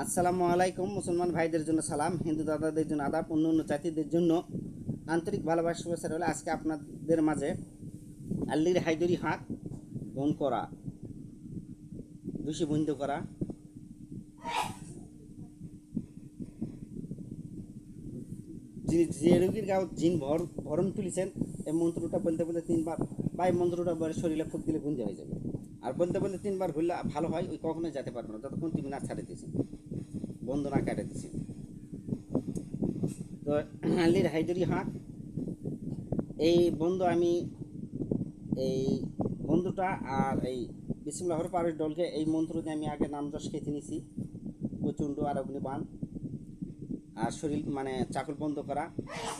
আসসালামু আলাইকুম, মুসলমান ভাইদের জন্য সালাম, হিন্দু দাদাদের জন্য আদাব, অন্য অন্য জাতিদের জন্য আন্তরিক ভালোবাসা, শুভেচ্ছা রইল আজকে আপনাদের মাঝে আল্লির হাইদরি হাঁক বন করা দোষী বন্ধ করা, যিনি যে রোগীর গাও জিন ভর, ভরণ তুলিছেন, এই মন্ত্রটা বলতে বলতে তিনবার, বা এই মন্ত্রটা বলে শরীরে ফুক দিলে গুঞ্জে হয়ে যাবে। আর বলতে বলতে তিনবার হইলে ভালো হয়, ওই কখনোই যেতে পারবে না ততক্ষণ তুমি না ছাড়ে দিয়েছি বন্ধ না কাটে দিছি। তো আল্লির হাইদরি হাঁক এই বন্ধু আমি এই বন্ধুটা আর এই বিসমুল্লাহর পারের দলকে এই মন্ত্র দিয়ে আমি আগে নাম যশ খেতে নিছি। প্রচণ্ড আর অগ্নিবান আর শরীর মানে চাকল বন্ধ করা।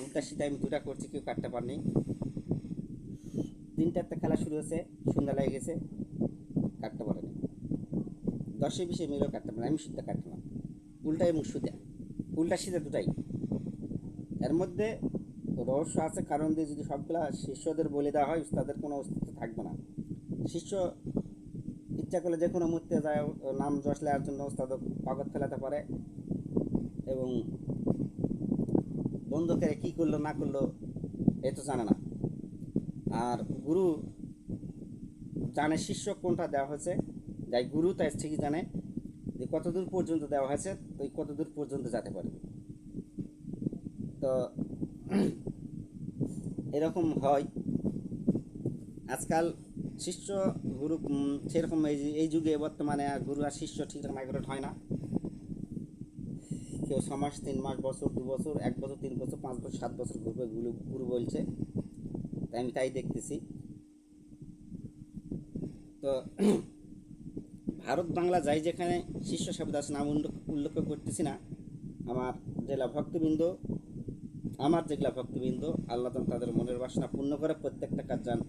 উল্টা সিধা আমি দুটা করছি, কেউ কাটতে পারিনি। তিনটাতে খেলা শুরু হয়েছে, সন্ধ্যা লেগে গেছে, কাটতে পারেনি। দশে বিশে মিলেও কাটতে পারে আমি সুদ্ধা কাটলাম উল্টা এবং সুদা উল্টা সিধা দুটাই। এর মধ্যে রহস্য আছে কারণ দিয়ে যদি সবগুলা শিষ্যদের বলে দেওয়া হয়, তাদের কোনো অস্তিত্ব থাকবে না। শিষ্য ইচ্ছা করলে যে কোনো মুহূর্তে যায়, নাম যশ লেওয়ার জন্য তাদের পাগত ফেলাতে পারে এবং বন্ধুকে কী করল, না করল, এ তো জানে না। আর গুরু জানে, শিষ্য কোনটা দেওয়া হয়েছে? যাই, গুরু তাই ঠিকই জানে। যে কতদূর পর্যন্ত দেওয়া হয়েছে, তো এই কতদূর পর্যন্ত যেতে পারবে তো এরকম হয়। আজকাল শিষ্য গুরু সেরকম এই এই যুগে বর্তমানে গুরু আর শিষ্য ঠিকঠাক মাইগ্রেট হয় না। কেউ ছ মাস, তিন মাস, বছর, দু বছর, এক বছর, তিন বছর, পাঁচ বছর, সাত বছর ঘুরবে, গুরু গুরু বলছে। তাই আমি তাই দেখতেছি। তো ভারত বাংলা যাই যেখানে শিষ্য আছে, নাম উল্লেখ করতেছি না। আমার জেলা ভক্তবৃন্দ, আমার যেগুলা ভক্তবৃন্দ, আল্লাহ তাদের মনের বাসনা পূর্ণ করে, প্রত্যেকটা কাজ যান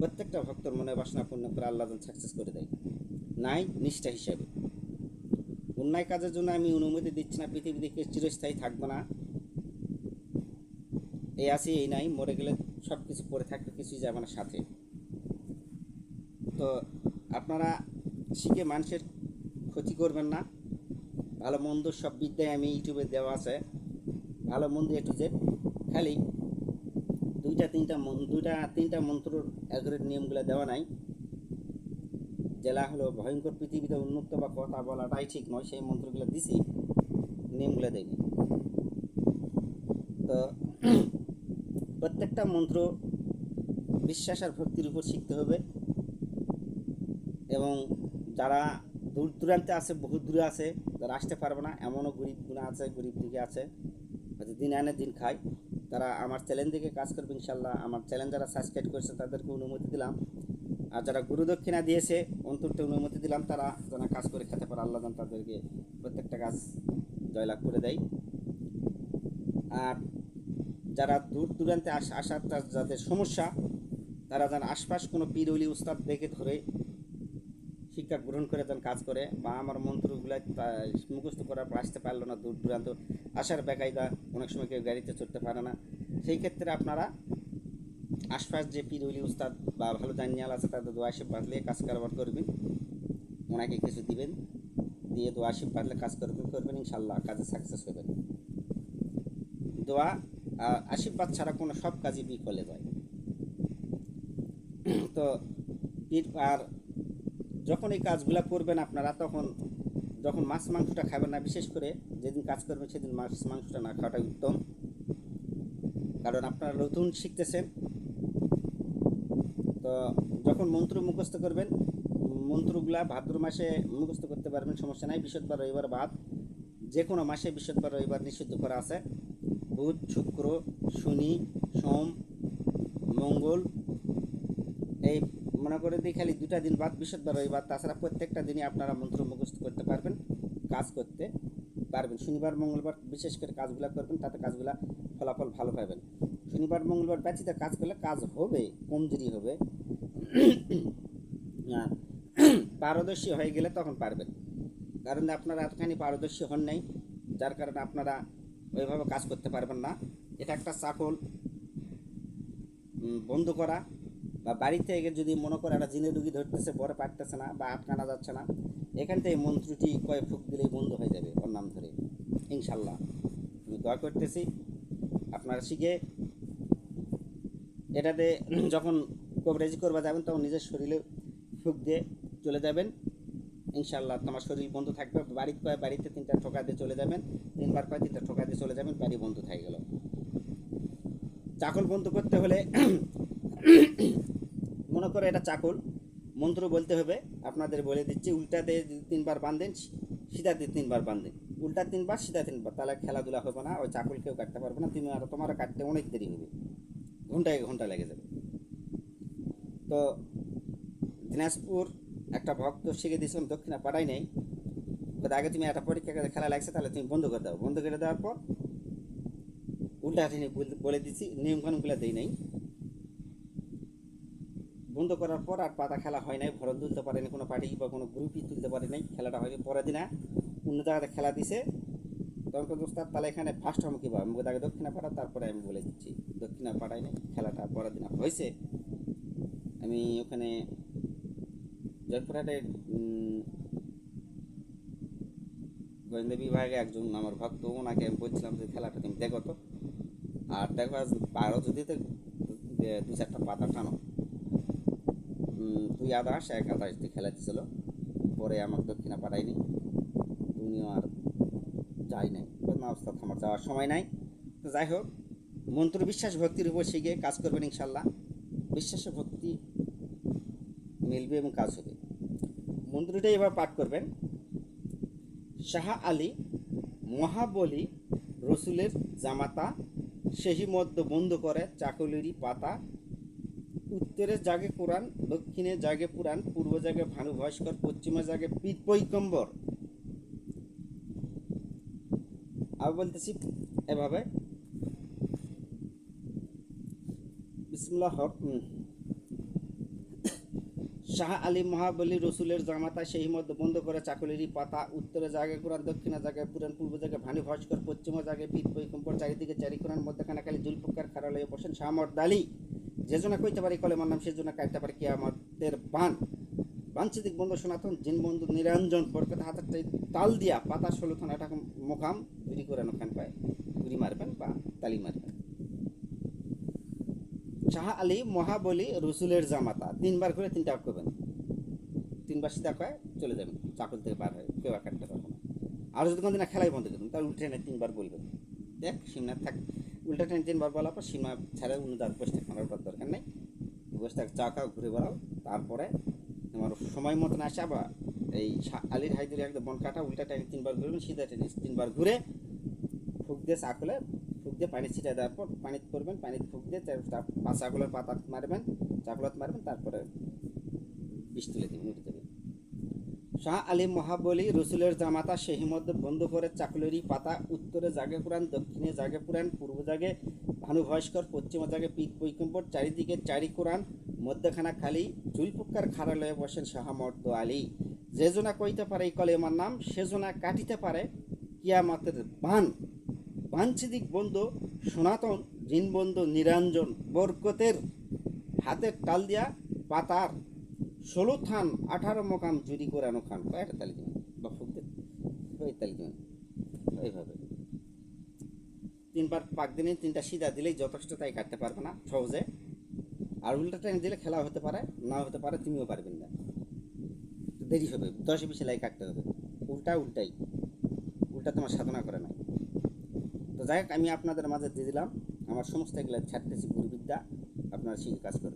প্রত্যেকটা ভক্তর মনের বাসনা পূর্ণ করে আল্লাহ সাকসেস করে দেয়। নাই, নিষ্ঠা হিসাবে। অন্যায় কাজের জন্য আমি অনুমতি দিচ্ছি না, পৃথিবীতে চিরস্থায়ী থাকবে না। এই আছে, এই নাই, মরে গেলে সব কিছু পরে থাকবে, কিছুই যাবে না সাথে। তো আপনারা শিখে মানুষের ক্ষতি করবেন না। ভালো মন্দ সব বিদ্যায় আমি ইউটিউবে দেওয়া আছে। ভালো মন্দ একটু যে খালি দুইটা, তিনটা দুইটা, তিনটা মন্ত্রর অ্যাকুরেট নিয়মগুলো দেওয়া নাই। জেলা হলো ভয়ঙ্কর পৃথিবীতে উন্মুক্ত বা কথা বলাটাই ঠিক নয়, সেই মন্ত্রগুলো দিছি, নিয়মগুলো দেয়নি। তো প্রত্যেকটা মন্ত্র বিশ্বাস আর ভক্তির উপর শিখতে হবে। এবং যারা দূর দূরান্তে আছে বহু দূরে আছে যারা আসতে পারবে না। এমনও গরিব গুণা আছে, গরিব দিকে আছে। হয়তো দিন আনে, দিন খায়। তারা আমার চ্যালেঞ্জ দিকে কাজ করবে ইনশাল্লাহ আমার চ্যালেঞ্জ যারা সাবস্ক্রাইব করেছে, তাদেরকে অনুমতি দিলাম। আর যারা গুরু দক্ষিণা দিয়েছে অন্তরতে অনুমতি দিলাম, তারা যেন কাজ করে খেতে পারে। আল্লাহ যেন তাদেরকে প্রত্যেকটা কাজ জয়লাভ করে দেয়। আর যারা দূর দূরান্তে আস আসার যাদের সমস্যা, তারা যেন আশপাশ কোনো পীরলি উস্তাদ দেখে ধরে শিক্ষা গ্রহণ করে যেন কাজ করে বা আমার মন্ত্রগুলো মুখস্থ করার আসতে পারল না দূর দূরান্ত, আসার বেকায়দা, অনেক সময় কেউ গাড়িতে চড়তে পারে না। সেই ক্ষেত্রে আপনারা আশপাশ যে পীরুলি উস্তাদ বা ভালো জানিয়াল আছে, তাদের দোয়া বাঁধলে কাজ কারবার করবেন। ওনাকে কিছু দিবেন, দিয়ে দোয়া বাঁধলে কাজ করবেন করবেন ইনশাল্লাহ কাজে সাকসেস হবেন দোয়া আশীর্বাদ ছাড়া কোনো সব কাজই বিফলে যায়। তো পীর আর যখন এই কাজগুলো করবেন আপনারা, তখন যখন মাছ মাংসটা খাবেন না, বিশেষ করে যেদিন কাজ করবেন সেদিন মাছ মাংসটা না খাওয়াটাই উত্তম। কারণ আপনারা নতুন শিখতেছেন। তো যখন মন্ত্র মুখস্থ করবেন, মন্ত্রগুলা ভাদ্র মাসে মুখস্থ করতে পারবেন, সমস্যা নাই। বৃহস্পতিবার রবিবার, বাদ। যে কোনো মাসে বৃহস্পতিবার রবিবার নিষিদ্ধ করা আছে। বুধ, শুক্র, শনি, সোম, মঙ্গল, এই মনে করে দিই খালি দুটা দিন বাদ বৃহস্পতিবার রবিবার, তাছাড়া প্রত্যেকটা দিনই আপনারা মন্ত্র মুখস্থ করতে পারবেন, কাজ করতে পারবেন। শনিবার, মঙ্গলবার বিশেষ করে কাজগুলো করবেন, তাতে কাজগুলা ফলাফল ভালো পাবেন। শনিবার, মঙ্গলবার ব্যতীত কাজ করলে কাজ হবে কমজোরি হবে। পারদর্শী হয়ে গেলে তখন পারবেন। কারণ আপনারা এতখানি পারদর্শী হন নাই, যার কারণে আপনারা ওইভাবে কাজ করতে পারবেন না। এটা একটা চাকল বন্ধ করা বা বাড়ি থেকে যদি মনে করে একটা জিনে রুগী ধরতেছে, বড় পারতেছে না বা আটকানা যাচ্ছে না, এখান থেকে মন্ত্রটি কয়েক ফুক দিলেই বন্ধ হয়ে যাবে ওর নাম ধরে। ইনশাল্লাহ। আমি দয়া করতেছি আপনারা শিখে এটাতে যখন কভারেজ করবা যাবেন, তখন নিজের শরীরে ফুক দিয়ে চলে যাবেন। ইনশাল্লাহ তোমার শরীর বন্ধ থাকবে বাড়িতে কয় বাড়িতে তিনটা ঠোকা দিয়ে চলে যাবেন, তিনবার কয় তিনটা ঠোকা দিয়ে চলে যাবেন, বাড়ি বন্ধ থেকে গেল। চাকল বন্ধ করতে হলে মনে করো এটা চাকল মন্ত্র বলতে হবে, আপনাদের বলে দিচ্ছি, উল্টাতে তিনবার বাঁধেন, সিধাতে তিনবার বাঁধেন। উল্টা তিনবার, সিধা তিনবার, তাহলে খেলাধুলা হবে না, ওই চাকল কেউ কাটতে পারবে না, তুমি আর তোমার কাটতে অনেক দেরি হবে। ঘণ্টা এক ঘণ্টা লেগে যাবে। তো দিনাজপুর একটা ভক্ত শিখে দিয়েছিলাম দক্ষিণা পাড়াই নেই তো আগে তুমি একটা পরীক্ষা খেলা লাগছে, তাহলে তুমি বন্ধ করে দাও। বন্ধ করে দেওয়ার পর উল্টা হাঁটি বলে দিচ্ছি নিয়মকানুনগুলো দেই নাই। বন্ধ করার পর আর পাতা খেলা হয় নাই, ভরণ তুলতে পারেনি কোনো পার্টি বা কোনো গ্রুপই তুলতে পারে নাই, খেলাটা হয়নি। পরের দিনে অন্য জায়গাতে খেলা দিছে। তর্ক দোস্তার তাহলে এখানে ফার্স্ট হম কী আমি আগে দক্ষিণা পাড়া তারপরে আমি বলে দিচ্ছি দক্ষিণা পাড়ায় নাই, খেলাটা পরের দিনে হয়েছে। আমি ওখানে জয়পুরহাটের গোয়েন্দা বিভাগে একজন আমার ভক্ত, ওনাকে আমি বলছিলাম যে খেলাটা তুমি দেখো তো। আর দেখো বারো যদি দু, চারটা পাতা টানো। দুই আদাস এক আদাস দিয়ে খেলা দিছিল পরে আমাকে দক্ষিণা পাঠায়নি। উনিও আর যাই নাই। ওস্তাদ আমার যাওয়ার সময় নাই। তো যাই হোক মন্ত্র বিশ্বাস ভক্তির উপর শিখে কাজ করবেন ইনশাল্লাহ। বিশ্বাস ভক্তি মিলবে এবং কাজ হবে। মন্ত্রটা এবার পাঠ করবেন। শাহ আলী মহাবলী রসুলের জামাতা, সেহি মধ্য বন্ধ করে চাকলেরই পাতা উত্তরে জাগে কোরআন দক্ষিণে জাগে পুরাণ, পূর্ব জাগে ভানু ভাস্কর, পশ্চিমে জাগে পীর পৈকম্বর আমি বলতেছি এভাবে। শাহ আলী মহাবলী রসুলের জামাতা সেই মধ্যে বন্ধ করে চাকলেরই পাতা, উত্তরে জাগে কোরআন দক্ষিণে জায়গায় পুরাণ, পূর্ব জায়গায় ভানু ভাস্কর, পশ্চিমে জাগে পীর বৈকম্পর চারিদিকে চারি কোরআন মধ্যখানে খালি জুলফুকার খারালয়ে বসেন শাহমর দালি যে জন্য কইতে পারি কলেমার নাম সে জন্য কাটতে পারি কি আমাদের বান বাঞ্ছিদিক বন্ধু সনাতন, জিন বন্ধু নিরঞ্জন, বরকত হাতের তাল দিয়া পাতা ষোলো এটা মোকাম গুড়ি করে ওখান পায়। গুড়ি মারবেন বা তালি মারবেন। শাহ আলী মহাবলী রসুলের জামাতা, তিনবার করে তিনটা করবেন তিনবার সিধা কয়, চলে যাবেন, চাকল থেকে বার হয়ে কেউ আর কাটতে পারবে না। আর যদি কোনো দিন খেলাই বন্ধ করবেন তাহলে উল্টে টেনে তিনবার বলবেন। দেখ সিমনাথ থাক। উল্টা টেনে তিনবার বলার পর সীমা ছাড়া অন্য যার বসে থাক দরকার নেই। বসে থাক চা খাও, ঘুরে বেড়াও। তারপরে তোমার সময় মতন আসে আবার এই আলীর হাইদুরি একদম বন কাটা, উল্টা টেনে তিনবার ঘুরবেন, সিধা টেনে তিনবার ঘুরে ফুক দিয়ে চাকলে ফুক দিয়ে পানি ছিটা দেওয়ার পর পানি করবেন, পানি ফুক দিয়ে তার- পাঁচ চাকলের পাতা মারবেন চাকলত মারবেন, তারপরে বিষ তুলে দিবেন উঠে শাহ আলী মহাবলী রসুলের জামাতা সেই মধ্যে বন্ধ করে চাকলেরই পাতা, উত্তরে জাগে পুরাণ, দক্ষিণে জাগে পুরাণ, পূর্ব জাগে ভানু ভাস্কর পশ্চিমে জাগে পিক বৈকম্পর চারিদিকে চারি কোরআন, মধ্যখানা খালি জুলপুক্কার খারালয়ে বসেন শাহমর্দ আলী। যে জনা কইতে পারে এই কলেমার নাম, সে জনা কাটিতে পারে কিয়ামাতের বান। বাঞ্ছিদিক বন্ধু, সনাতন জিন বন্ধু নিরঞ্জন বরকতের হাতের টাল দিয়া পাতার ষোলো থান, আঠারো মোকাম জুরি করানো খান কয়টা তালি দিবেন বা ফুকতে ওই তালি দিবেন এইভাবে। তিনবার পাক দিনে তিনটা সিধা দিলেই যথেষ্ট তাই কাটতে পারবে না, সহজে। আর উল্টা টাইম দিলে খেলা হতে পারে না হতে পারে তুমিও পারবেন না। দেরি হবে, দশে বিশে লাই কাটতে হবে। উল্টা উল্টাই। উল্টা তোমার সাধনা করে না তো যাই হোক, আমি আপনাদের মাঝে দিয়ে দিলাম। আমার সমস্ত এগুলো ছাড়তেছি গুরুবিদ্যা, আপনারা শিখে কাজ করবেন।